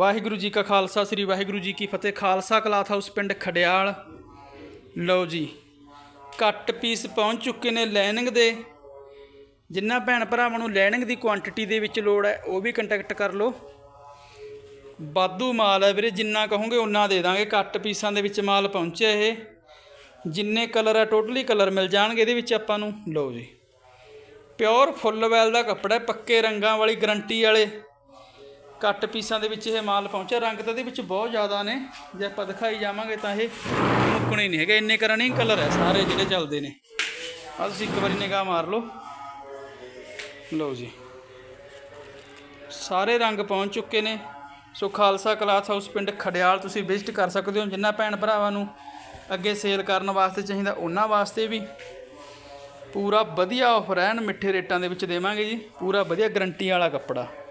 ਵਾਹਿਗੁਰੂ ਜੀ ਕਾ ਖਾਲਸਾ, ਸ੍ਰੀ ਵਾਹਿਗੁਰੂ ਜੀ ਕੀ ਫਤਿਹ। Khalsa cloth house ਪਿੰਡ ਖਡਿਆਲ। ਲਓ ਜੀ ਕੱਟ ਪੀਸ ਪਹੁੰਚ ਚੁੱਕੇ ਨੇ ਲਾਈਨਿੰਗ ਦੇ। ਜਿੰਨਾ ਭੈਣ ਭਰਾਵਾਂ ਨੂੰ ਲਾਈਨਿੰਗ ਦੀ ਕੁਆਂਟੀਟੀ ਦੇ ਵਿੱਚ ਲੋੜ ਹੈ, ਉਹ ਵੀ ਕੰਟੈਕਟ ਕਰ ਲਓ। ਬਾਦੂ ਮਾਲ ਹੈ ਵੀਰੇ, ਜਿੰਨਾ ਕਹੋਗੇ ਉਨਾ ਦੇ ਦਾਂਗੇ। ਕੱਟ ਪੀਸਾਂ ਦੇ ਵਿੱਚ ਮਾਲ ਪਹੁੰਚਿਆ ਇਹ। ਜਿੰਨੇ ਕਲਰ ਹੈ ਟੋਟਲੀ ਕਲਰ ਮਿਲ ਜਾਣਗੇ ਇਹਦੇ ਵਿੱਚ ਆਪਾਂ ਨੂੰ। ਲਓ ਜੀ ਪਿਓਰ ਫੁੱਲ ਵੈਲ ਦਾ ਕੱਪੜਾ ਪੱਕੇ ਰੰਗਾਂ ਵਾਲੀ ਗਰੰਟੀ ਵਾਲੇ। ਕੱਟ ਪੀਸਾਂ ਦੇ ਵਿੱਚ ਇਹ ਮਾਲ ਪਹੁੰਚਿਆ। ਰੰਗ ਤਾਂ ਇਹਦੇ ਵਿੱਚ ਬਹੁਤ ਜ਼ਿਆਦਾ ਨੇ। ਜੇ ਆਪਾਂ ਦਿਖਾਈ ਜਾਵਾਂਗੇ ਤਾਂ ਇਹ ਮੁੱਕਣੇ ਨਹੀਂ ਹੈਗੇ। ਇੰਨੇ ਕਰਨ ਹੀ ਕਲਰ ਹੈ ਸਾਰੇ ਜਿਹੜੇ ਚੱਲਦੇ ਨੇ। ਆਹ ਤੁਸੀਂ ਇੱਕ ਵਾਰੀ ਨਿਗਾਹ ਮਾਰ ਲਓ। ਲਓ ਜੀ। ਸਾਰੇ ਰੰਗ ਪਹੁੰਚ ਚੁੱਕੇ ਨੇ। ਸੋ ਖਾਲਸਾ ਕਲਾਥ ਹਾਊਸ ਪਿੰਡ ਖੜਿਆਲ ਤੁਸੀਂ ਵਿਜ਼ਿਟ ਕਰ ਸਕਦੇ ਹੋ। ਜਿੰਨਾ ਭੈਣ ਭਰਾਵਾਂ ਨੂੰ ਅੱਗੇ ਸੇਲ ਕਰਨ ਵਾਸਤੇ ਚਾਹੀਦਾ, ਉਹਨਾਂ ਵਾਸਤੇ ਵੀ। ਪੂਰਾ ਵਧੀਆ ਆਫਰ ਐਨ ਮਿੱਠੇ ਰੇਟਾਂ ਦੇ ਵਿੱਚ ਦੇਵਾਂਗੇ ਜੀ। ਪੂਰਾ ਵਧੀਆ ਗਰੰਟੀ ਵਾਲਾ ਕੱਪੜਾ।